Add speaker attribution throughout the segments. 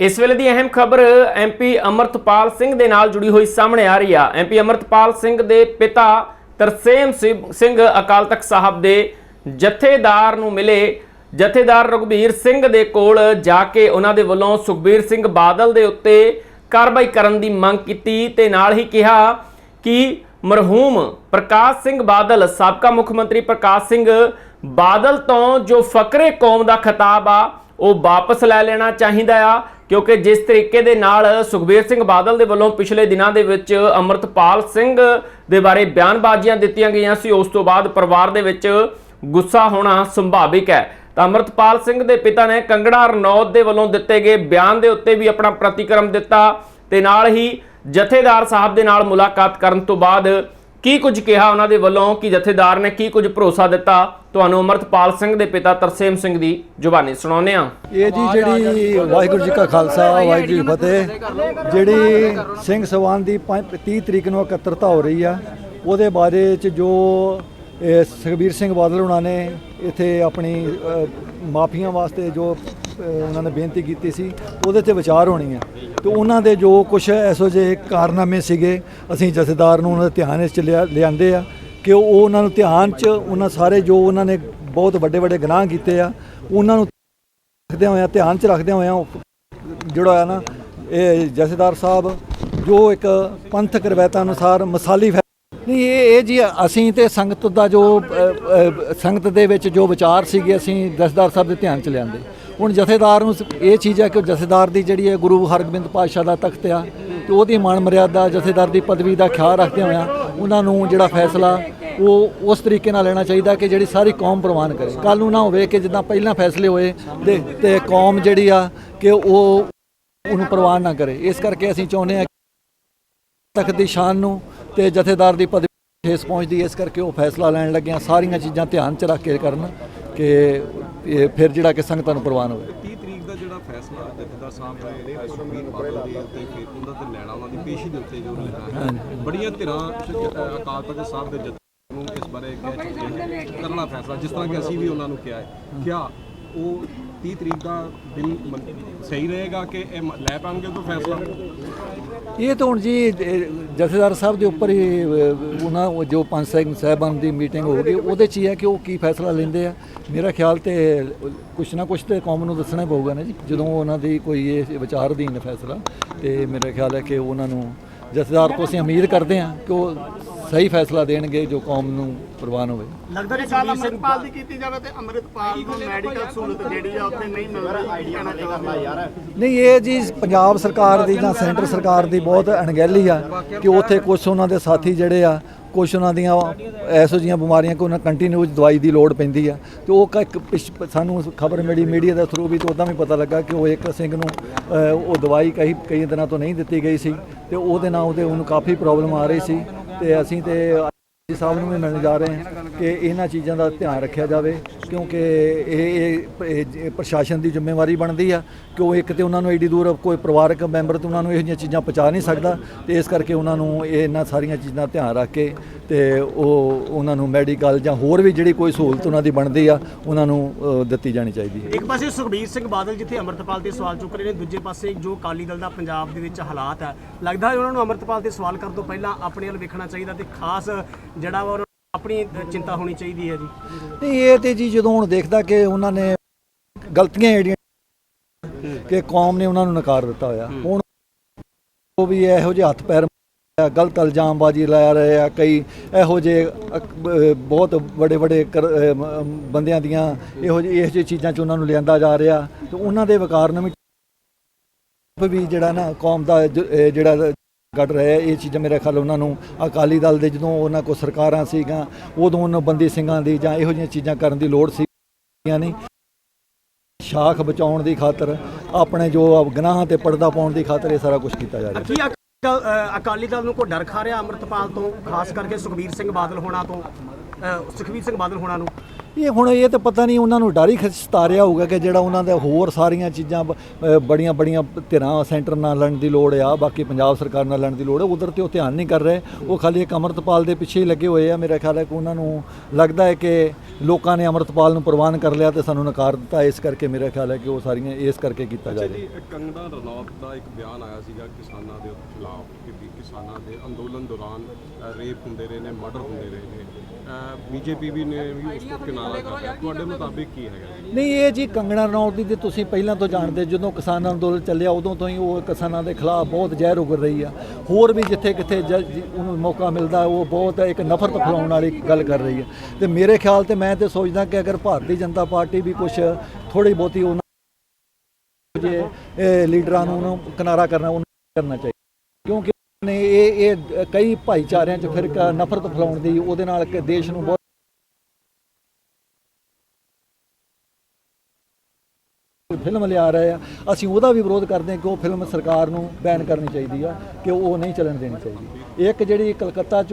Speaker 1: ਇਸ ਵੇਲੇ ਦੀ ਅਹਿਮ ਖਬਰ ਐਮਪੀ ਅਮਰਤਪਾਲ ਸਿੰਘ ਦੇ ਨਾਲ ਜੁੜੀ ਹੋਈ ਸਾਹਮਣੇ ਆ ਰਹੀ ਆ। ਐਮਪੀ ਅਮਰਤਪਾਲ ਸਿੰਘ ਦੇ ਪਿਤਾ ਤਰਸੇਮ ਸਿੰਘ ਅਕਾਲ ਤਖਤ ਸਾਹਿਬ ਦੇ ਜਥੇਦਾਰ ਨੂੰ ਮਿਲੇ। ਜਥੇਦਾਰ ਰਘਬੀਰ ਸਿੰਘ ਦੇ ਕੋਲ ਜਾ ਕੇ ਉਹਨਾਂ ਦੇ ਵੱਲੋਂ ਸੁਖਬੀਰ ਸਿੰਘ ਬਾਦਲ ਦੇ ਉੱਤੇ ਕਾਰਵਾਈ ਕਰਨ ਦੀ ਮੰਗ ਕੀਤੀ ਤੇ ਨਾਲ ਹੀ ਕਿਹਾ ਕਿ ਮਰਹੂਮ ਪ੍ਰਕਾਸ਼ ਸਿੰਘ ਬਾਦਲ, ਸਾਬਕਾ ਮੁੱਖ ਮੰਤਰੀ ਪ੍ਰਕਾਸ਼ ਸਿੰਘ ਬਾਦਲ ਤੋਂ ਜੋ ਫਕਰੇ ਕੌਮ ਦਾ ਖਿਤਾਬ ਆ, ਉਹ ਵਾਪਸ ਲੈ ਲੈਣਾ ਚਾਹੀਦਾ ਆ ਕਿਉਂਕਿ ਜਿਸ ਤਰੀਕੇ ਦੇ ਨਾਲ ਸੁਖਬੀਰ ਸਿੰਘ ਬਾਦਲ ਦੇ ਵੱਲੋਂ ਪਿਛਲੇ ਦਿਨਾਂ ਦੇ ਵਿੱਚ ਅਮਰਤਪਾਲ ਸਿੰਘ ਦੇ ਬਾਰੇ ਬਿਆਨਬਾਜ਼ੀਆਂ ਦਿੱਤੀਆਂ ਗਈਆਂ ਸੀ, ਉਸ ਤੋਂ ਬਾਅਦ ਪਰਿਵਾਰ ਦੇ ਵਿੱਚ ਗੁੱਸਾ ਹੋਣਾ ਸੰਭਾਵਿਕ ਹੈ। ਤਾਂ ਅਮਰਤਪਾਲ ਸਿੰਘ ਦੇ ਪਿਤਾ ਨੇ ਕੰਗੜਾ ਰਣੌਤ ਦੇ ਵੱਲੋਂ ਦਿੱਤੇ ਗਏ ਬਿਆਨ ਦੇ ਉੱਤੇ ਵੀ ਆਪਣਾ ਪ੍ਰਤੀਕਰਮ ਦਿੱਤਾ ਤੇ ਨਾਲ ਹੀ ਜਥੇਦਾਰ ਸਾਹਿਬ ਦੇ ਨਾਲ ਮੁਲਾਕਾਤ ਕਰਨ ਤੋਂ ਬਾਅਦ ਕੀ ਕੁਝ ਕਿਹਾ ਉਹਨਾਂ ਦੇ ਵੱਲੋਂ? ਕਿ ਜਥੇਦਾਰ ਨੇ ਕੀ ਕੁਝ ਭਰੋਸਾ ਦਿੱਤਾ? ਤੁਹਾਨੂੰ ਅਮਰਤਪਾਲ ਸਿੰਘ ਦੇ ਪਿਤਾ ਤਰਸੇਮ ਸਿੰਘ ਦੀ ਜ਼ੁਬਾਨੀ ਸੁਣਾਉਂਦੇ ਹਾਂ।
Speaker 2: ਇਹ ਜੀ ਜਿਹੜੀ ਵਾਹਿਗੁਰੂ ਜੀ ਕਾ ਖਾਲਸਾ ਵਾਹਿਗੁਰੂ ਜੀ ਫਤਿਹ। ਜਿਹੜੀ ਸਿੰਘ ਸਵਾਨ ਦੀ ਪੰਜ- 30 ਤਰੀਕ ਨੂੰ ਇਕੱਤਰਤਾ ਹੋ ਰਹੀ ਆ ਉਹਦੇ ਬਾਰੇ ਚ ਜੋ ਸੁਖਬੀਰ ਸਿੰਘ ਬਾਦਲ ਉਹਨਾਂ ਨੇ ਇੱਥੇ ਆਪਣੀ ਮਾਫੀਆਂ ਵਾਸਤੇ ਜੋ ਉਹਨਾਂ ਨੇ ਬੇਨਤੀ ਕੀਤੀ ਸੀ, ਉਹਦੇ ਤੇ ਵਿਚਾਰ ਹੋਣੀ ਹੈ। ਤੇ ਉਹਨਾਂ ਦੇ ਜੋ ਕੁਝ ਐਸੋ ਜਿਹੇ ਕਾਰਨਾਮੇ ਸੀਗੇ, ਅਸੀਂ ਜਥੇਦਾਰ ਨੂੰ ਉਹਨਾਂ ਦੇ ਧਿਆਨ ਵਿੱਚ ਲਿਆ- ਲਿਆਂਦੇ ਆ ਕਿ ਉਹ ਉਹਨਾਂ ਨੂੰ ਧਿਆਨ ਚ, ਉਹਨਾਂ ਸਾਰੇ ਜੋ ਉਹਨਾਂ ਨੇ ਬਹੁਤ ਵੱਡੇ ਵੱਡੇ ਗੁਨਾਹ ਕੀਤੇ ਆ, ਉਹਨਾਂ ਨੂੰ ਰੱਖਦੇ ਹੋਇਆਂ, ਧਿਆਨ ਚ ਰੱਖਦਿਆਂ ਹੋਇਆਂ ਉਹ ਜਿਹੜਾ ਆ ਨਾ, ਇਹ ਜਥੇਦਾਰ ਸਾਹਿਬ ਜੋ ਇੱਕ ਪੰਥਕ ਰਵਾਇਤਾਂ ਅਨੁਸਾਰ ਮਸਾਲੀ ਫੈ- ਨਹੀਂ, ਇਹ ਇਹ ਜੀ ਅਸੀਂ ਤੇ ਸੰਗਤ ਦਾ ਜੋ ਸੰਗਤ ਦੇ ਵਿੱਚ ਜੋ ਵਿਚਾਰ ਸੀਗੇ, ਅਸੀਂ ਜਥੇਦਾਰ ਸਾਹਿਬ ਦੇ ਧਿਆਨ ਚ ਲਿਆਂਦੇ। ਹੁਣ ਜਥੇਦਾਰ ਨੂੰ ਇਹ ਚੀਜ਼ ਹੈ ਕਿ ਉਹ ਜਥੇਦਾਰ ਦੀ ਜਿਹੜੀ ਹੈ ਗੁਰੂ ਹਰਗੋਬਿੰਦ ਪਾਤਸ਼ਾਹ ਦਾ ਤਖਤ ਆ, ਤੇ ਉਹਦੀ ਮਾਣ ਮਰਿਆਦਾ ਜਥੇਦਾਰ ਦੀ ਪਦਵੀ ਦਾ ਖਿਆਲ ਰੱਖਦਿਆਂ ਹੋਇਆਂ ਉਹਨਾਂ ਨੂੰ ਜਿਹੜਾ ਫੈਸਲਾ, ਉਹ ਉਸ ਤਰੀਕੇ ਨਾਲ ਲੈਣਾ ਚਾਹੀਦਾ ਕਿ ਜਿਹੜੀ ਸਾਰੀ ਕੌਮ ਪ੍ਰਵਾਨ ਕਰੇ। ਕੱਲ ਨੂੰ ਨਾ ਹੋਵੇ ਕਿ ਜਿੱਦਾਂ ਪਹਿਲਾਂ ਫੈਸਲੇ ਹੋਏ ਤੇ ਤੇ ਕੌਮ ਜਿਹੜੀ ਆ ਕਿ ਉਹ ਉਹਨੂੰ ਪ੍ਰਵਾਨ ਨਾ ਕਰੇ। ਇਸ ਕਰਕੇ ਅਸੀਂ ਚਾਹੁੰਦੇ ਹਾਂ ਤਖਤ ਦੀ ਸ਼ਾਨ ਨੂੰ ਤੇ ਜਥੇਦਾਰ ਦੀ ਪਦਵੀ ਠੇਸ ਪਹੁੰਚਦੀ ਇਸ ਕਰਕੇ ਉਹ ਫੈਸਲਾ ਲੈਣ ਲੱਗਿਆ ਸਾਰੀਆਂ ਚੀਜ਼ਾਂ ਧਿਆਨ ਚ ਰੱਖ ਕੇ ਕਰਨ। ਕਿ ਇਹ ਫਿਰ ਜਿਹੜਾ ਕਿ ਸੰਗਤਾਂ ਨੂੰ ਪ੍ਰਵਾਨ ਹੋਵੇ।
Speaker 3: 30 ਤਰੀਕ ਦਾ ਜਿਹੜਾ ਫੈਸਲਾ ਜਥੇਦਾਰ ਸਾਹਿਬ ਨੇ ਸੁਖਬੀਰ ਬਾਦਲ ਦੇ ਉੱਤੇ ਫਿਰ ਉਹਨਾਂ ਤੇ ਲੈਣਾ ਉਹਨਾਂ ਦੀ ਪੇਸ਼ੀ ਦੇ ਉੱਤੇ ਜੋ ਲੈਣਾ ਹੈ। ਬੜੀਆਂ ਧਿਰਾਂ ਅਕਾਲ ਤਖਤ ਸਾਹਿਬ ਦੇ ਜਥੇ ਨੂੰ ਇਸ ਬਾਰੇ ਕਹਿ ਚੁੱਕੇ ਨੇ ਕਰਨਾ ਫੈਸਲਾ ਜਿਸ ਤਰ੍ਹਾਂ ਕਿ ਅਸੀਂ ਵੀ ਉਹਨਾਂ ਨੂੰ ਕਿਹਾ ਹੈ। ਕਿਆ ਉਹ 30 ਤਰੀਕ ਦਾ ਦਿਨ ਮੰਨ- ਸਹੀ ਰਹੇਗਾ ਕਿ ਇਹ ਮ- ਲੈ ਪਾਣਗੇ ਉਹ ਫੈਸਲਾ?
Speaker 2: ਇਹ ਤਾਂ ਹੁਣ ਜੀ ਇਹ ਜਥੇਦਾਰ ਸਾਹਿਬ ਦੇ ਉੱਪਰ ਹੀ ਅਹ, ਉਹਨਾਂ ਉਹ ਜੋ ਪੰਜ ਸਿੰਘ ਸਾਹਿਬਾਨ ਦੀ ਮੀਟਿੰਗ ਹੋਊਗੀ ਉਹਦੇ 'ਚ ਹੀ ਹੈ ਕਿ ਉਹ ਕੀ ਫੈਸਲਾ ਲੈਂਦੇ ਆ। ਮੇਰਾ ਖਿਆਲ ਤੇ ਕੁਛ ਨਾ ਕੁਛ ਤੇ ਕੌਮ ਨੂੰ ਦੱਸਣਾ ਹੀ ਪਊਗਾ ਨਾ ਜੀ ਜਦੋਂ ਉਹਨਾਂ ਦੀ ਕੋਈ ਇਹ ਵਿਚਾਰ ਅਧੀਨ ਫੈਸਲਾ ਤੇ ਮੇਰਾ ਖਿਆਲ ਹੈ ਕਿ ਉਹਨਾਂ ਨੂੰ ਜਥੇਦਾਰ ਤੋਂ ਅਸੀਂ ਉਮੀਦ ਕਰਦੇ ਹਾਂ ਕਿ ਉਹ ਸਹੀ ਫੈਸਲਾ ਦੇਣਗੇ ਜੋ ਕੌਮ ਨੂੰ ਪ੍ਰਵਾਨ ਹੋਵੇ।
Speaker 4: ਲੱਗਦਾ ਕਿ ਸਾਲ ਅੰਮ੍ਰਿਤਪਾਲ ਦੀ ਕੀਤੀ ਜਾਵੇ ਤੇ ਅੰਮ੍ਰਿਤਪਾਲ ਨੂੰ ਮੈਡੀਕਲ ਸਹੂਲਤ ਜਿਹੜੀ ਆ ਉੱਥੇ ਨਹੀਂ ਮਿਲਦੀ। ਆਈਡੀਆ ਨਾ ਕਰਨਾ ਯਾਰ।
Speaker 2: ਨਹੀਂ ਇਹ ਜੀ ਪੰਜਾਬ ਸਰਕਾਰ ਦੀ ਜਾਂ ਸੈਂਟਰ ਸਰਕਾਰ ਦੀ ਬਹੁਤ ਅਣਗਹਿਲੀ ਆ ਕਿ ਉੱਥੇ ਕੁਝ ਉਹਨਾਂ ਦੇ ਸਾਥੀ ਜਿਹੜੇ ਆ ਕੁਝ ਉਹਨਾਂ ਦੀਆਂ ਐਸੋ ਜੀਆਂ ਬਿਮਾਰੀਆਂ ਕਿ ਉਹਨਾਂ ਕੰਟੀਨਿਊ ਦਵਾਈ ਦੀ ਲੋੜ ਪੈਂਦੀ ਆ। ਤੇ ਉਹ ਕ- ਇੱਕ ਪਿਛ- ਸਾਨੂੰ ਖਬਰ ਮਿਲੀ ਮੀਡੀਆ ਦੇ ਥਰੂ ਵੀ ਤੇ ਉਦਾਂ ਵੀ ਪਤਾ ਲੱਗਾ ਕਿ ਉਹ ਇੱਕ ਸਿੰਘ ਨੂੰ ਉਹ ਦਵਾਈ ਕਈ ਕਈ ਦਿਨਾਂ ਤੋਂ ਨਹੀਂ ਦਿੱਤੀ ਗਈ ਸੀ ਤੇ ਉਹਦੇ ਨਾਲ ਉਹਦੇ ਉਹਨੂੰ ਕਾਫੀ ਪ੍ਰੋਬਲਮ ਆ ਰਹੀ ਸੀ ਤੇ ਅਸੀਂ ਤੇ ਜੀ ਸਾਹਿਬ ਨੂੰ ਵੀ ਮਿਲਣ ਜਾ ਰਹੇ ਹਾਂ ਕਿ ਇਹਨਾਂ ਚੀਜ਼ਾਂ ਦਾ ਧਿਆਨ ਰੱਖਿਆ ਜਾਵੇ। ਕਿਉਂਕਿ ਇਹ ਇਹ- ਪ੍ਰਸ਼ਾਸਨ ਦੀ ਜ਼ਿੰਮੇਵਾਰੀ ਬਣਦੀ ਆ ਕਿ ਉਹ ਇੱਕ ਤੇ ਉਹਨਾਂ ਨੂੰ ਐਡੀ ਦੂਰ ਕੋਈ ਪਰਿਵਾਰਕ ਮੈਂਬਰ ਤੇ ਉਹਨਾਂ ਨੂੰ ਇਹੋ ਜਿਹੀਆਂ ਚੀਜ਼ਾਂ ਪਹੁੰਚਾ ਨਹੀਂ ਸਕਦਾ ਤੇ ਇਸ ਕਰਕੇ ਉਹਨਾਂ ਨੂੰ ਇਹ ਇਹਨਾਂ ਸਾਰੀਆਂ ਚੀਜ਼ਾਂ ਧਿਆਨ ਰੱਖ ਕੇ ਤੇ ਉਹ ਉਹਨਾਂ ਨੂੰ ਮੈਡੀਕਲ ਜਾਂ ਹੋਰ ਵੀ ਜਿਹੜੀ ਕੋਈ ਸਹੂਲਤ ਉਹਨਾਂ ਦੀ ਬਣਦੀ ਆ, ਉਹਨਾਂ ਨੂੰ ਦਿੱਤੀ ਜਾਣੀ ਚਾਹੀਦੀ ਹੈ।
Speaker 4: ਇੱਕ ਪਾਸੇ ਸੁਖਬੀਰ ਸਿੰਘ ਬਾਦਲ ਜਿੱਥੇ ਅੰਮ੍ਰਿਤਪਾਲ ਤੇ ਸਵਾਲ ਚੁੱਕ ਰਹੇ ਨੇ, ਦੂਜੇ ਪਾਸੇ ਜੋ ਅਕਾਲੀ ਦਲ ਦਾ ਪੰਜਾਬ ਦੇ ਵਿੱਚ ਹਾਲਾਤ ਹੈ ਲੱਗਦਾ ਹੈ ਉਹਨਾਂ ਨੂੰ ਅੰਮ੍ਰਿਤਪਾਲ ਤੇ ਸਵਾਲ ਕਰਨ ਤੋਂ ਪਹਿਲਾਂ ਆਪਣੇ ਵੱਲ ਵੇਖਣਾ ਚਾਹੀਦਾ ਤੇ ਖਾਸ ਜਿਹੜਾ ਉਹ ਆਪਣੀ ਚਿੰਤਾ ਹੋਣੀ ਚਾਹੀਦੀ ਹੈ ਜੀ।
Speaker 2: ਨਹੀਂ ਇਹ ਤੇ ਜੀ ਜਦੋਂ ਹੁਣ ਦੇਖਦਾ ਕਿ ਉਹਨਾਂ ਨੇ ਗਲਤੀਆਂ ਜਿਹੜੀਆਂ ਕਿ ਕੌਮ ਨੇ ਉਹਨਾਂ ਨੂੰ ਨਕਾਰ ਦਿੱਤਾ ਹੋਇਆ। ਹੁਣ ਉਹ ਵੀ ਇਹੋ ਜਿਹੇ ਹੱਥ ਪੈਰ ਗਲਤ ਇਲਜ਼ਾਮਬਾਜ਼ੀ ਲਾ ਰਹੇ ਆ ਕਈ ਇਹੋ ਅਹ ਬਹੁਤ ਵੱਡੇ ਵੱਡੇ ਬੰਦਿਆਂ ਦੀਆਂ ਇਹੋ ਜਿਹੀ ਇਹੋ ਜਿਹੀ ਚੀਜ਼ਾਂ 'ਚ ਉਹਨਾਂ ਨੂੰ ਲਿਆਂਦਾ ਜਾ ਰਿਹਾ। ਤੇ ਉਹਨਾਂ ਦੇ ਵਿਕਾਰ ਨੂੰ ਵੀ ਜਿਹੜਾ ਨਾ ਕੌਮ ਦਾ ਜ- ਜਿਹੜਾ ਕੱਢ ਰਿਹਾ ਇਹ ਚੀਜ਼ਾਂ ਮੇਰੇ ਖਿਆਲ ਉਹਨਾਂ ਨੂੰ ਅਕਾਲੀ ਦਲ ਦੇ ਜਦੋਂ ਉਹਨਾਂ ਕੋ ਸਰਕਾਰਾਂ ਸੀਗੀਆਂ, ਉਦੋਂ ਉਹਨਾਂ ਬੰਦੀ ਸਿੰਘਾਂ ਦੀ ਜਾਂ ਇਹੋ ਜਿਹੀਆਂ ਚੀਜ਼ਾਂ ਕਰਨ ਦੀ ਲੋੜ ਸੀ ਨਹੀਂ। ਸ਼ਾਖ ਬਚਾਉਣ ਦੀ ਖਾਤਰ, ਆਪਣੇ ਜੋ ਗੁਨਾਹਾਂ ਤੇ ਪਰਦਾ ਪਾਉਣ ਦੀ ਖਾਤਰ ਇਹ ਸਾਰਾ ਕੁਝ ਕੀਤਾ ਜਾ ਰਿਹਾ।
Speaker 4: ਅਕਾਲੀ ਦਲ ਨੂੰ ਕੋਈ ਡਰ ਖਾ ਰਿਹਾ ਅੰਮ੍ਰਿਤਪਾਲ ਤੋਂ, ਖਾਸ ਕਰਕੇ ਸੁਖਬੀਰ ਸਿੰਘ ਬਾਦਲ ਹੋਣਾ ਤੋਂ ਸੁਖਬੀਰ ਸਿੰਘ ਬਾਦਲ ਹੋਣਾ ਨੂੰ?
Speaker 2: ਇਹ ਹੁਣ ਇਹ ਤਾਂ ਪਤਾ ਨਹੀਂ ਉਹਨਾਂ ਨੂੰ ਡਰ ਹੀ ਸਤਾਰਿਆ ਹੋਊਗਾ ਕਿ ਜਿਹੜਾ ਉਹਨਾਂ ਦੇ ਹੋਰ ਸਾਰੀਆਂ ਚੀਜ਼ਾਂ ਬੜੀਆਂ ਬੜੀਆਂ ਧਿਰਾਂ ਸੈਂਟਰ ਨਾਲ ਲੜਨ ਦੀ ਲੋੜ ਆ ਬਾਕੀ ਪੰਜਾਬ ਸਰਕਾਰ ਨਾਲ ਲੜਨ ਦੀ ਲੋੜ ਹੈ ਉਧਰ ਤੇ ਉਹ ਧਿਆਨ ਨਹੀਂ ਕਰ ਰਹੇ। ਉਹ ਖਾਲੀ ਇੱਕ ਅਮਰਤਪਾਲ ਦੇ ਪਿੱਛੇ ਹੀ ਲੱਗੇ ਹੋਏ ਆ ਮੇਰਾ ਖਿਆਲ ਹੈ ਕਿ ਉਹਨਾਂ ਨੂੰ ਲੱਗਦਾ ਹੈ ਕਿ ਲੋਕਾਂ ਨੇ ਅਮਰਤਪਾਲ ਨੂੰ ਪ੍ਰਵਾਨ ਕਰ ਲਿਆ ਤੇ ਸਾਨੂੰ ਨਕਾਰ ਦਿੱਤਾ ਇਸ ਕਰਕੇ ਮੇਰਾ ਖਿਆਲ ਹੈ ਕਿ ਉਹ ਸਾਰੀਆਂ ਇਸ ਕਰਕੇ ਕੀਤਾ ਜਾ ਰਿਹਾ।
Speaker 3: ਜੀ ਕੰਗਣਾ ਰਣੌਤ ਦਾ ਇੱਕ ਬਿਆਨ ਆਇਆ ਸੀਗਾ ਕਿਸਾਨਾਂ ਦੇ ਖਿਲਾਫ ਕਿ ਵੀ ਕਿਸਾਨਾਂ ਦੇ ਅੰਦੋਲਨ ਦੌਰਾਨ ਰੇਪ ਹੁੰਦੇ ਰਹੇ ਨੇ ਮਰਡਰ ਹੁੰਦੇ ਰਹੇ ਨੇ। ਬੀਜੇਪੀ ਵੀ ਨੇ ਵੀ ਉਸ ਤੋਂ ਕਿਨਾਰਾ ਤੁਹਾਡੇ ਮੁਤਾਬਿਕ ਕੀ ਹੈਗਾ?
Speaker 2: ਨਹੀਂ ਇਹ ਜੀ ਕੰਗਣਾ ਰਣੌਤ ਦੀ ਤੇ ਤੁਸੀਂ ਪਹਿਲਾਂ ਤੋਂ ਜਾਣਦੇ ਜਦੋਂ ਕਿਸਾਨ ਅੰਦੋਲਨ ਚੱਲਿਆ ਉਦੋਂ ਤੋਂ ਹੀ ਉਹ ਕਿਸਾਨਾਂ ਦੇ ਖਿਲਾਫ ਬਹੁਤ ਜ਼ਹਿਰ ਉਗਰ ਰਹੀ ਆ। ਹੋਰ ਵੀ ਜਿੱਥੇ ਕਿੱਥੇ ਉਹਨੂੰ ਮੌਕਾ ਮਿਲਦਾ ਉਹ ਬਹੁਤ ਇੱਕ ਨਫ਼ਰਤ ਫੈਲਾਉਣ ਵਾਲੀ ਗੱਲ ਕਰ ਰਹੀ ਹੈ ਤੇ ਮੇਰੇ ਖਿਆਲ ਤੇ ਮੈਂ ਤੇ ਸੋਚਦਾ ਕਿ ਅਗਰ ਭਾਰਤੀ ਜਨਤਾ ਪਾਰਟੀ ਵੀ ਕੁਝ ਥੋੜੀ ਬਹੁਤੀ ਉਹਨਾਂ ਜੇ ਇਹ ਲੀਡਰਾਂ ਨੂੰ ਉਹਨੂੰ ਕਿਨਾਰਾ ਕਰਨਾ ਉਹਨੂੰ ਕਰਨਾ ਚਾਹੀਦਾ। ਕਿਉਂਕਿ ਨੇ ਇਹ ਇਹ ਕਈ ਭਾਈਚਾਰਿਆਂ 'ਚ ਫਿਰ ਨਫ਼ਰਤ ਫੈਲਾਉਣ ਦੀ ਉਹਦੇ ਨਾਲ ਕਿ ਦੇਸ਼ ਨੂੰ ਬਹੁਤ ਫਿਲਮ ਲਿਆ ਰਹੇ ਆ। ਅਸੀਂ ਉਹਦਾ ਵੀ ਵਿਰੋਧ ਕਰਦੇ ਹਾਂ ਕਿ ਉਹ ਫਿਲਮ ਸਰਕਾਰ ਨੂੰ ਬੈਨ ਕਰਨੀ ਚਾਹੀਦੀ ਆ, ਕਿ ਉਹ ਨਹੀਂ ਚੱਲਣ ਦੇਣੀ ਚਾਹੀਦੀ। ਇੱਕ ਜਿਹੜੀ ਕਲਕੱਤਾ 'ਚ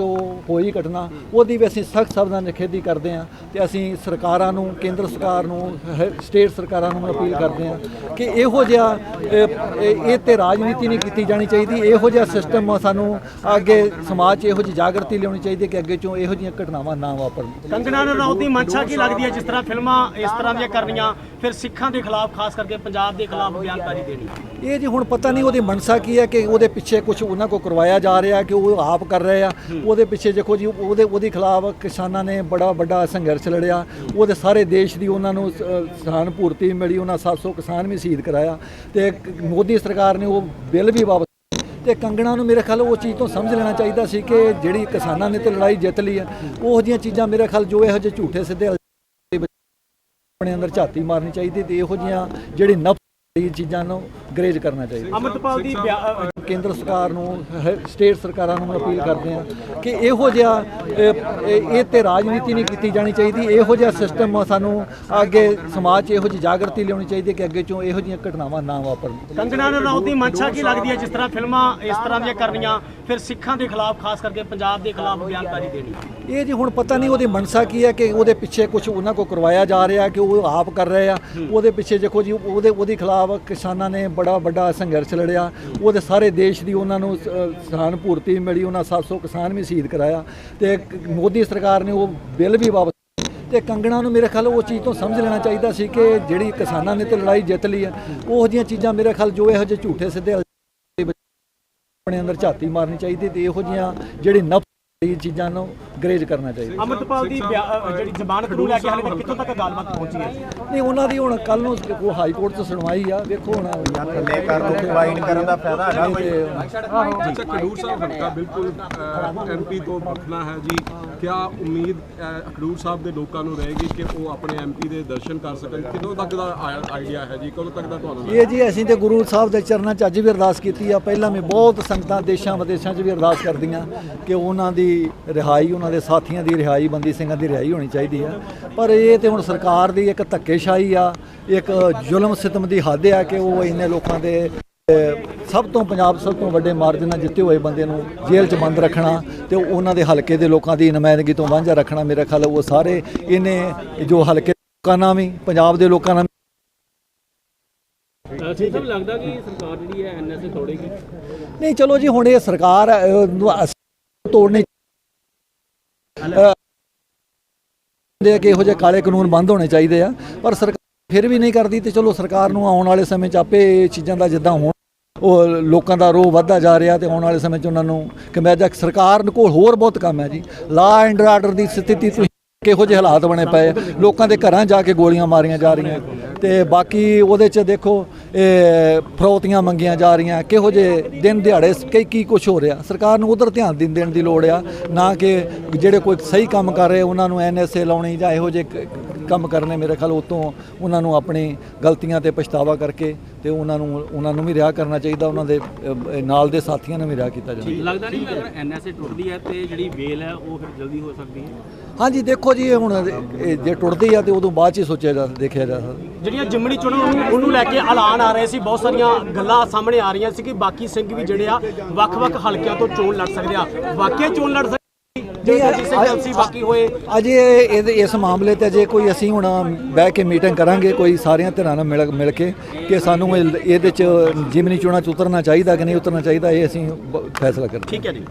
Speaker 2: ਹੋਈ ਘਟਨਾ, ਉਹਦੀ ਵੀ ਅਸੀਂ ਸਖਤ ਸ਼ਬਦਾਂ ਨਾਲ ਨਿਖੇਧੀ ਕਰਦੇ ਹਾਂ ਤੇ ਅਸੀਂ ਸਰਕਾਰਾਂ ਨੂੰ, ਕੇਂਦਰ ਸਰਕਾਰ ਨੂੰ ਸਟੇਟ ਸਰਕਾਰਾਂ ਨੂੰ ਅਪੀਲ ਕਰਦੇ ਹਾਂ ਕਿ ਇਹੋ ਜਿਹਾ, ਇਹ- ਤੇ ਰਾਜਨੀਤੀ ਨਹੀਂ ਕੀਤੀ ਜਾਣੀ ਚਾਹੀਦੀ, ਇਹੋ ਜਿਹਾ ਸਿਸਟਮ ਸਾਨੂੰ ਅੱਗੇ ਸਮਾਜ 'ਚ ਇਹੋ ਜਿਹੀ ਜਾਗਰਤੀ ਲਿਆਉਣੀ ਚਾਹੀਦੀ ਹੈ ਕਿ ਅੱਗੇ ਚੋਂ ਇਹੋ ਜਿਹੀਆਂ ਘਟਨਾਵਾਂ ਨਾ ਵਾਪਰਨ।
Speaker 4: ਕੰਗਣਾ ਰਣੌਤ ਦੀ ਮਨਸ਼ਾ ਕੀ ਲੱਗਦੀ ਹੈ ਜਿਸ ਤਰ੍ਹਾਂ ਫਿਲਮਾਂ ਇਸ ਤਰ੍ਹਾਂ ਦੀਆਂ ਕਰਨੀਆਂ ਫਿਰ ਸਿੱਖਾਂ ਦੇ ਖਿਲਾਫ, ਖਾਸ ਕਰਕੇ ਪੰਜਾਬ ਦੇ ਖਿਲਾਫ ਬਿਆਨਬਾਜ਼ੀ ਦੇਣੀ
Speaker 2: ਇਹ ਜੀ ਹੁਣ ਪਤਾ ਨਹੀਂ ਉਹਦੀ ਮਨਸਾ ਕੀ ਹੈ ਕਿ ਉਹਦੇ ਪਿੱਛੇ ਕੁਝ ਉਹਨਾਂ ਕੋ ਕਰਵਾਇਆ ਜਾ ਰਿਹਾ ਕਿ ਉਹ ਆਪ ਕਰ ਰਹੇ ਆ। ਉਹਦੇ ਪਿੱਛੇ ਦੇਖੋ ਜੀ ਉਹਦੇ ਉਹਦੇ ਖਿਲਾਫ ਕਿਸਾਨਾਂ ਨੇ ਬੜਾ ਵੱਡਾ ਸੰਘਰਸ਼ ਲੜਿਆ। ਉਹਦੇ ਸਾਰੇ ਦੇਸ਼ ਦੀ ਉਹਨਾਂ ਨੂੰ ਸ- ਸਹਾਨਪੂਰਤੀ ਮਿਲੀ ਉਹਨਾਂ 700 ਕਿਸਾਨ ਵੀ ਸ਼ਹੀਦ ਕਰਾਇਆ। ਤੇ ਮੋਦੀ ਸਰਕਾਰ ਨੇ ਉਹ ਬਿੱਲ ਵੀ ਵਾਪਸ ਤੇ ਕੰਗਣਾ ਨੂੰ ਮੇਰੇ ਖਿਆਲ ਉਹ ਚੀਜ਼ ਤੋਂ ਸਮਝ ਲੈਣਾ ਚਾਹੀਦਾ ਸੀ ਕਿ ਜਿਹੜੀ ਕਿਸਾਨਾਂ ਨੇ ਤੇ ਲੜਾਈ ਜਿੱਤ ਲਈ ਹੈ ਉਹ ਜਿਹੀਆਂ ਚੀਜ਼ਾਂ ਮੇਰੇ ਖਿਆਲ ਜੋ ਇਹੋ ਜਿਹੇ ਝੂਠੇ ਸਿੱਧੇ ਆਪਣੇ ਅੰਦਰ ਝਾਤੀ ਮਾਰਨੀ ਚਾਹੀਦੀ ਤੇ ਇਹੋ ਜਿਹੀਆਂ ਜਿਹੜੀ ਨਫਸ ਦੀ ਚੀਜ਼ਾਂ ਨੂੰ ਗਰੇਜ ਕਰਨਾ ਚਾਹੀਦਾ।
Speaker 4: ਅਮਰਤਪਾਲ ਦੀ
Speaker 2: ਕੇਂਦਰ ਸਰਕਾਰ ਨੂੰ ਸਟੇਟ ਸਰਕਾਰਾਂ ਨੂੰ ਅਪੀਲ ਕਰਦੇ ਹਾਂ ਕਿ ਇਹੋ ਜਿਹਾ ਇਹ- ਤੇ ਰਾਜਨੀਤੀ ਨਹੀਂ ਕੀਤੀ ਜਾਣੀ ਚਾਹੀਦੀ ਇਹੋ ਜਿਹਾ ਸਿਸਟਮ ਸਾਨੂੰ ਅੱਗੇ ਸਮਾਜ 'ਚ ਇਹੋ ਜਿਹੀ ਜਾਗਰਤੀ ਲਿਆਉਣੀ ਚਾਹੀਦੀ ਹੈ ਕਿ ਅੱਗੇ ਚੋਂ ਇਹੋ ਜਿਹੀਆਂ ਘਟਨਾਵਾਂ ਨਾ ਵਾਪਰਨ।
Speaker 4: ਕੰਗਣਾ ਰਣੌਤ ਦੀ ਮਨਸ਼ਾ ਕੀ ਲੱਗਦੀ ਹੈ? ਜਿਸ ਤਰ੍ਹਾਂ ਫਿਲਮਾਂ ਇਸ ਤਰ੍ਹਾਂ ਦੀਆਂ ਕਰਨੀਆਂ ਫਿਰ ਸਿੱਖਾਂ ਦੇ ਖਿਲਾਫ ਖਾਸ ਕਰਕੇ ਪੰਜਾਬ ਦੇ ਖਿਲਾਫ ਬਿਆਨਬਾਜ਼ੀ ਦੇਣੀ।
Speaker 2: ਇਹ ਜੀ ਹੁਣ ਪਤਾ ਨਹੀਂ ਉਹਦੀ ਮਨਸਾ ਕੀ ਹੈ ਕਿ ਉਹਦੇ ਪਿੱਛੇ ਕੁਝ ਉਹਨਾਂ ਕੋ ਕਰਵਾਇਆ ਜਾ ਰਿਹਾ ਕਿ ਉਹ ਆਪ ਕਰ ਰਹੇ ਆ। ਉਹਦੇ ਪਿੱਛੇ ਦੇਖੋ ਜੀ ਉਹਦੇ ਉਹਦੇ ਖਿਲਾਫ ਕਿਸਾਨਾਂ ਨੇ ਬੜਾ ਵੱਡਾ ਸੰਘਰਸ਼ ਲੜਿਆ। ਉਹਦੇ ਸਾਰੇ ਦੇਸ਼ ਦੀ ਉਹਨਾਂ ਨੂੰ ਸ- ਸਹਾਨਪੂਰਤੀ ਮਿਲੀ, ਉਹਨਾਂ 700 ਕਿਸਾਨ ਵੀ ਸ਼ਹੀਦ ਕਰਾਇਆ ਤੇ ਮੋਦੀ ਸਰਕਾਰ ਨੇ ਉਹ ਬਿੱਲ ਵੀ ਵਾਪਸ ਤੇ ਕੰਗਣਾ ਨੂੰ ਮੇਰੇ ਖਿਆਲ ਉਹ ਚੀਜ਼ ਤੋਂ ਸਮਝ ਲੈਣਾ ਚਾਹੀਦਾ ਸੀ ਕਿ ਜਿਹੜੀ ਕਿਸਾਨਾਂ ਨੇ ਤੇ ਲੜਾਈ ਜਿੱਤ ਲਈ ਹੈ ਉਹ ਜਿਹੀਆਂ ਚੀਜ਼ਾਂ ਮੇਰੇ ਖਿਆਲ ਜੋ ਇਹੋ ਜਿਹੇ ਝੂਠੇ ਸਿੱਧੇ ਆਪਣੇ ਅੰਦਰ ਝਾਤੀ ਮਾਰਨੀ ਚਾਹੀਦੀ ਤੇ ਇਹੋ ਜਿਹੀਆਂ ਜਿਹੜੀ ਦੀ ਚੀਜ਼ਾਂ ਨੂੰ ਗਰੇਜ ਕਰਨਾ ਚਾਹੀਦਾ।
Speaker 4: ਅਮਰਤਪਾਲ ਦੀ ਬਿਆ- ਜਿਹੜੀ ਜ਼ਮਾਨਤ ਨੂੰ ਲੈ ਕੇ ਹਾਲੇ ਤੱਕ ਕਿੱਥੋਂ ਤੱਕ ਗੱਲਬਾਤ ਪਹੁੰਚੀ ਹੈ?
Speaker 2: ਨਹੀਂ ਉਹਨਾਂ ਦੀ ਹੁਣ ਕੱਲ ਨੂੰ ਉਹ ਹਾਈ ਕੋਰਟ 'ਚ ਸੁਣਵਾਈ ਆ। ਵੇਖੋ ਹੁਣ
Speaker 5: ਥੱਲੇ ਕਰ ਦੋ ਕਵਾਈਨ ਕਰਨ ਦਾ ਫਾਇਦਾ ਹੈਗਾ ਕੋਈ?
Speaker 3: ਅੱਛਾ ਖਡੂਰ ਸਾਹਿਬ ਹਲਕਾ ਬਿਲਕੁਲ ਐਮਪੀ ਤੋਂ ਵੱਖਣਾ ਹੈ ਜੀ। ਕਿਆ ਉਮੀਦ ਅ, ਸਾਹਿਬ ਦੇ ਲੋਕਾਂ ਨੂੰ ਰਹੇਗੀ ਕਿ ਉਹ ਆਪਣੇ ਐਮਪੀ ਦੇ ਦਰਸ਼ਨ ਕਰ ਸਕਣ? ਕਿਦੋਂ ਤੱਕ ਦਾ ਆਈਡੀਆ ਹੈ ਜੀ? ਕਦੋਂ ਤੱਕ ਦਾ ਤੁਹਾਨੂੰ
Speaker 2: ਇਹ ਜੀ ਅਸੀਂ ਤੇ ਗੁਰੂ ਸਾਹਿਬ ਦੇ ਚਰਨਾਂ 'ਚ ਅੱਜ ਵੀ ਅਰਦਾਸ ਕੀਤੀ ਆ। ਪਹਿਲਾਂ ਵੀ ਬਹੁਤ ਸੰਗਤਾਂ ਦੇਸ਼ਾਂ ਵਿਦੇਸ਼ਾਂ 'ਚ ਵੀ ਅਰਦਾਸ ਕਰਦੀਆਂ ਕਿ ਉਹਨਾਂ ਦੀ ਰਿਹਾਈ ਉਹਨਾਂ ਦੇ ਸਾਥੀਆਂ ਦੀ ਰਿਹਾਈ ਬੰਦੀ ਸਿੰਘਾਂ ਦੀ ਰਿਹਾਈ ਹੋਣੀ ਚਾਹੀਦੀ ਆ। ਪਰ ਇਹ ਤੇ ਹੁਣ ਸਰਕਾਰ ਦੀ ਇੱਕ ਧੱਕੇਸ਼ਾਹੀ ਆ ਇੱਕ ਜ਼ੁਲਮ ਸਿਤਮ ਦੀ ਹੱਦ ਆ ਕਿ ਉਹ ਇੰਨੇ ਲੋਕਾਂ ਦੇ ਸਭ ਤੋਂ ਪੰਜਾਬ ਸਭ ਤੋਂ ਵੱਡੇ ਮਾਰਜਨ ਨਾਲ ਜਿੱਤੇ ਹੋਏ ਬੰਦੇ ਨੂੰ ਜੇਲ੍ਹ 'ਚ ਬੰਦ ਰੱਖਣਾ ਤੇ ਉਹਨਾਂ ਦੇ ਹਲਕੇ ਦੇ ਲੋਕਾਂ ਦੀ ਨੁਮਾਇੰਦਗੀ ਤੋਂ ਵਾਂਝਾ ਰੱਖਣਾ ਮੇਰਾ ਖਿਆਲ ਉਹ ਸਾਰੇ ਇਹਨੇ ਜੋ ਹਲਕੇ ਲੋਕਾਂ ਨਾਲ ਵੀ ਪੰਜਾਬ ਦੇ ਲੋਕਾਂ ਨਾਲ
Speaker 6: ਠੀਕ ਲੱਗਦਾ ਕਿ ਸਰਕਾਰ ਜਿਹੜੀ ਹੈ ਐਨਐਸਏ ਤੋੜੇਗੀ?
Speaker 2: ਨਹੀਂ ਚਲੋ ਜੀ ਹੁਣ ਇਹ ਸਰਕਾਰ ਤੋੜਨੇ ਦੇ ਕਿ ਇਹੋ ਜਿਹੇ ਕਾਲੇ ਕਾਨੂੰਨ ਬੰਦ ਹੋਣੇ ਚਾਹੀਦੇ ਆ ਪਰ ਸਰਕਾਰ ਫਿਰ ਵੀ ਨਹੀਂ ਕਰਦੀ ਤੇ ਚਲੋ ਸਰਕਾਰ ਨੂੰ ਆਉਣ ਵਾਲੇ ਸਮੇਂ 'ਚ ਆਪੇ ਇਹ ਚੀਜ਼ਾਂ ਦਾ ਜਿੱਦਾਂ ਹੁਣ ਉਹ ਲੋਕਾਂ ਦਾ ਰੋਹ ਵੱਧਦਾ ਜਾ ਰਿਹਾ ਤੇ ਆਉਣ ਵਾਲੇ ਸਮੇਂ 'ਚ ਉਹਨਾਂ ਨੂੰ ਕਿ ਕਮਿਆਜਾ ਸਰਕਾਰ ਕੋਲ ਹੋਰ ਬਹੁਤ ਕੰਮ ਹੈ ਜੀ। ਲਾ ਐਂਡ ਆਰਡਰ ਦੀ ਸਥਿਤੀ ਤੁਸੀਂ ਕਿਹੋ ਜਿਹੇ ਹਾਲਾਤ ਬਣੇ ਪਏ ਲੋਕਾਂ ਦੇ ਘਰਾਂ ਜਾ ਕੇ ਗੋਲੀਆਂ ਮਾਰੀਆਂ ਜਾ ਰਹੀਆਂ। ਤੇ ਬਾਕੀ ਉਹਦੇ 'ਚ ਦੇਖੋ ਇਹ ਫਰੌਤੀਆਂ ਮੰਗੀਆਂ ਜਾ ਰਹੀਆਂ ਕਿਹੋ ਜਿਹੇ ਦਿਨ ਦਿਹਾੜੇ ਕਈ ਕੀ ਕੁਝ ਹੋ ਰਿਹਾ। ਸਰਕਾਰ ਨੂੰ ਉਧਰ ਧਿਆਨ ਦੇਣ ਦੇਣ ਦੀ ਲੋੜ ਆ ਨਾ ਕਿ ਜਿਹੜੇ ਕੋਈ ਸਹੀ ਕੰਮ ਕਰ ਰਹੇ ਉਹਨਾਂ ਨੂੰ ਐਨਐਸਏ ਲਾਉਣੀ ਜਾਂ ਇਹੋ ਕ- ਕੰਮ ਕਰਨੇ ਮੇਰੇ ਖਿਆਲ ਉਤੋਂ ਉਹਨਾਂ ਨੂੰ ਆਪਣੀ ਗਲਤੀਆਂ ਤੇ ਪਛਤਾਵਾ ਕਰਕੇ ਤੇ ਉਹਨਾਂ ਨੂੰ ਉਹਨਾਂ ਨੂੰ ਵੀ ਰਿਹਾ ਕਰਨਾ ਚਾਹੀਦਾ ਉਹਨਾਂ ਦੇ ਨਾਲ ਦੇ ਸਾਥੀਆਂ ਨੂੰ ਵੀ ਰਿਹਾ ਕੀਤਾ ਜਾਣਾ
Speaker 6: ਲੱਗਦਾ ਨਹੀਂ ਅਗਰ ਐਨਐਸਏ ਟੁੱਟਦੀ ਹੈ ਤੇ ਜਿਹੜੀ ਵੇਲ ਹੈ ਉਹ ਫਿਰ ਜਲਦੀ ਹੋ ਸਕਦੀ ਹੈ?
Speaker 2: ਹਾਂਜੀ ਦੇਖੋ ਜੀ ਹੁਣ ਜੇ ਟੁੱਟਦੀ ਆ ਤੇ ਉਦੋਂ ਬਾਅਦ ਚ ਸੋਚਿਆ ਜਾ ਦੇਖਿਆ ਜਾ ਸਕਦਾ।
Speaker 4: ਜਿਹੜੀਆਂ ਜਿਮਣੀ ਚੋਣਾਂ ਉਹਨੂੰ ਉਹਨੂੰ ਲੈ ਕੇ ਐਲਾਨ ਆ ਰਹੇ ਸੀ। ਬਹੁਤ ਸਾਰੀਆਂ ਗੱਲਾਂ ਸਾਹਮਣੇ ਆ ਰਹੀਆਂ ਸੀ ਕਿ ਬਾਕੀ ਸਿੰਘ ਵੀ ਜਿਹੜੇ ਆ ਵੱਖ-ਵੱਖ ਹਲਕਿਆਂ ਤੋਂ ਚੋਣ ਲੜ ਸਕਦੇ ਆ। ਵਾਕਿਆ ਚੋਣ ਲੜ ਸਕਦੇ
Speaker 2: ਅਜੇ ਇਹਦੇ ਇਸ ਮਾਮਲੇ ਤੇ ਅਜੇ ਕੋਈ ਅਸੀਂ ਹੁਣ ਬਹਿ ਕੇ ਮੀਟਿੰਗ ਕਰਾਂਗੇ ਕੋਈ ਸਾਰੀਆਂ ਧਿਰਾਂ ਨਾਲ ਮਿਲ ਮਿਲ ਕੇ ਕਿ ਸਾਨੂੰ ਇਹ- ਇਹਦੇ ਚ ਜਿਮਨੀ ਚੋਣਾਂ ਚ ਉਤਰਨਾ ਚਾਹੀਦਾ ਕਿ ਨਹੀਂ ਉਤਰਨਾ ਚਾਹੀਦਾ ਇਹ ਅਸੀਂ ਫੈਸਲਾ ਕਰਾਂਗੇ
Speaker 4: ਠੀਕ ਹੈ ਜੀ।